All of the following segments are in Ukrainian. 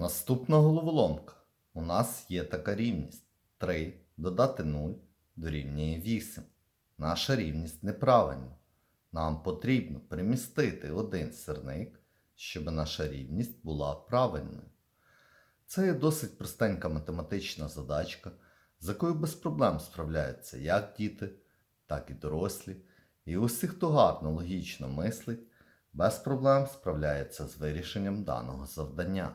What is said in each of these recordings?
Наступна головоломка. У нас є така рівність. 3 додати 0 дорівнює 8. Наша рівність неправильна. Нам потрібно перемістити один сирник, щоб наша рівність була правильною. Це є досить простенька математична задачка, з якою без проблем справляються як діти, так і дорослі. І усі, хто гарно логічно мислить, без проблем справляється з вирішенням даного завдання.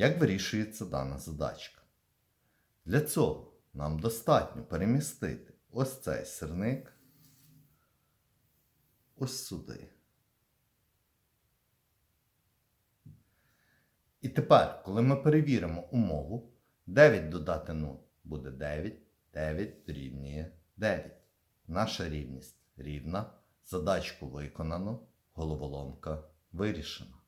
Як вирішується дана задачка? Для цього нам достатньо перемістити ось цей сирник ось сюди. І тепер, коли ми перевіримо умову, 9 додати 0 буде 9, 9 дорівнює 9. Наша рівність рівна, задачку виконано, головоломка вирішена.